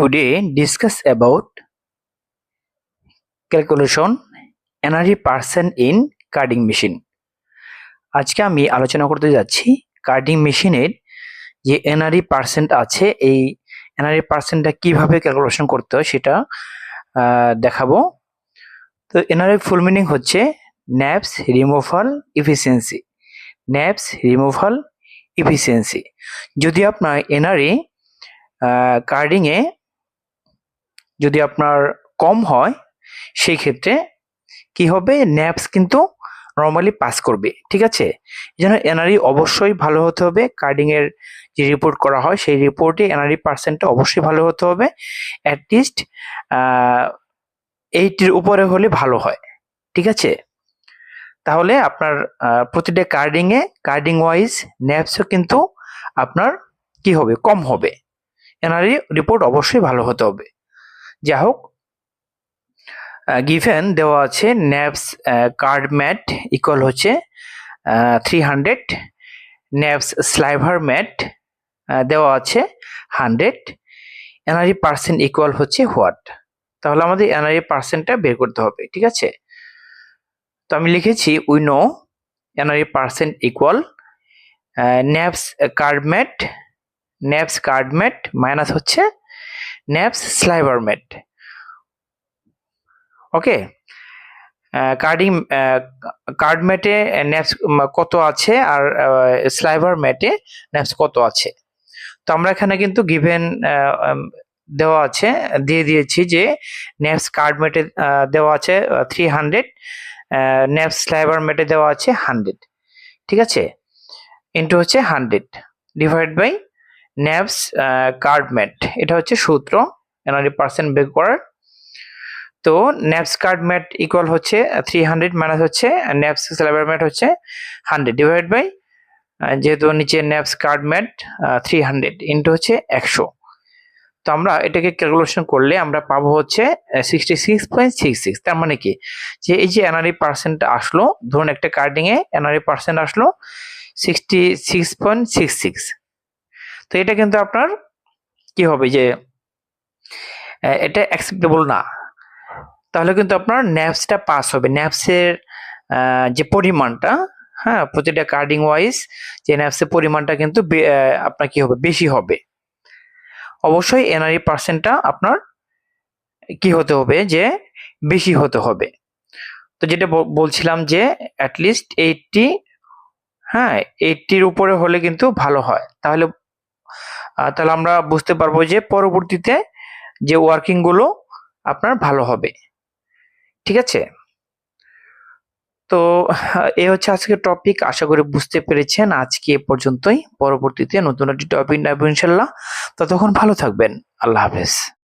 today discuss about calculation NRE percent in carding machine. আজকে আমি আলোচনা করতে যাচ্ছি কার্ডিং মেশিনের যে এনআরই পার্সেন্ট আছে, এই এনআরই পার্সেন্টটা কীভাবে ক্যালকুলেশন করতে হয় সেটা দেখাবো। তো এনআরই ফুল মিনিং হচ্ছে neps removal efficiency neps removal efficiency যদি আপনার এনআরই কার্ডিংয়ে যদি আপনার কম হয়, সেই ক্ষেত্রে কি হবে? ন্যাপস কিন্তু নর্মালি পাস করবে, ঠিক আছে? এই জন্য এনআরই অবশ্যই ভালো হতে হবে। কার্ডিং এর যে রিপোর্ট করা হয়, সেই রিপোর্টে এনআরই পার্সেন্টটা অবশ্যই ভালো হতে হবে। অ্যাটলিস্ট এইটির উপরে হলে ভালো হয়, ঠিক আছে? তাহলে আপনার প্রতিটা কার্ডিং এ কার্ডিং ওয়াইজ ন্যাপসও কিন্তু আপনার কি হবে? কম হবে। এনআরই রিপোর্ট অবশ্যই ভালো হতে হবে। যা হোক গিভেন দেওয়া আছে ন্যাপস কার্ড ম্যাট ইকুয়াল হচ্ছে three hundred neps sliver mat দেওয়া আছে হান্ড্রেড এনআরই পার্সেন্ট ইকুয়াল হচ্ছে হোয়াট তাহলে আমাদের এনআরই পার্সেন্টটা বের করতে হবে, ঠিক আছে? তো আমি লিখেছি we know N R E percent equal neps card mat neps card mat minus হচ্ছে neps sliver mat okay carding card ম্যাটে neps কত আছে? আর স্লাইভার ম্যাটে ন্যাপস কত আছে? তো আমরা এখানে কিন্তু গিভেন দেওয়া আছে, দিয়ে দিয়েছি যে ন্যাপস কার্ড ম্যাটে দেওয়া আছে থ্রি হান্ড্রেড ন্যাপস স্লাইভার ম্যাটে দেওয়া আছে হান্ড্রেড ঠিক আছে? ইন্টু হচ্ছে hundred divide by neps card mat এটা হচ্ছে সূত্র এনারি পার্সেন্ট বের করার। তো ন্যাপস কার্ড ইকুয়াল হচ্ছে থ্রি হান্ড্রেড মাইনাস হচ্ছে ন্যাপস স্ল্যাবার হচ্ছে হান্ড্রেড ডিভাইড বাই যেহেতু নিচে neps card three hundred into হচ্ছে একশো। তো আমরা এটাকে ক্যালকুলেশন করলে আমরা পাবো হচ্ছে sixty six point six six তার মানে কি? যে এই যে এনআরই পার্সেন্ট আসলো, ধরুন একটা কার্ডিং এ এনআরই পার্সেন্ট আসলো sixty six point six six তো এটা কিন্তু আপনার কি হবে যে এটা অ্যাকসেপ্টেবল না। তাহলে কিন্তু আপনার ন্যাপসটা পাস হবে। ন্যাপসের যে পরিমাণটা হ্যাঁ প্রতিটা কার্ডিং ওয়াইজ যে ন্যাপসের পরিমাণটা কিন্তু আপনার কি হবে? বেশি হবে। অবশ্যই এনআরই পার্সেন্টটা আপনার কি হতে হবে যে, বেশি হতে হবে। তো যেটা বলছিলাম যে অ্যাটলিস্ট এইটটি হ্যাঁ এইটটির উপরে হলে কিন্তু ভালো হয়। তাহলে তাহলে আমরা বুঝতে পারব যে পরবর্তীতে যে ওয়ার্কিংগুলো আপনার ভালো হবে। ঠিক আছে? তো, এ হচ্ছে আজকে টপিক আশা করি বুঝতে পেরেছেন। আজকে এ পর্যন্তই। পরবর্তীতে নতুন একটি টপিক নেব ইনশাল্লাহ। ততক্ষণ ভালো থাকবেন। আল্লাহ হাফেজ।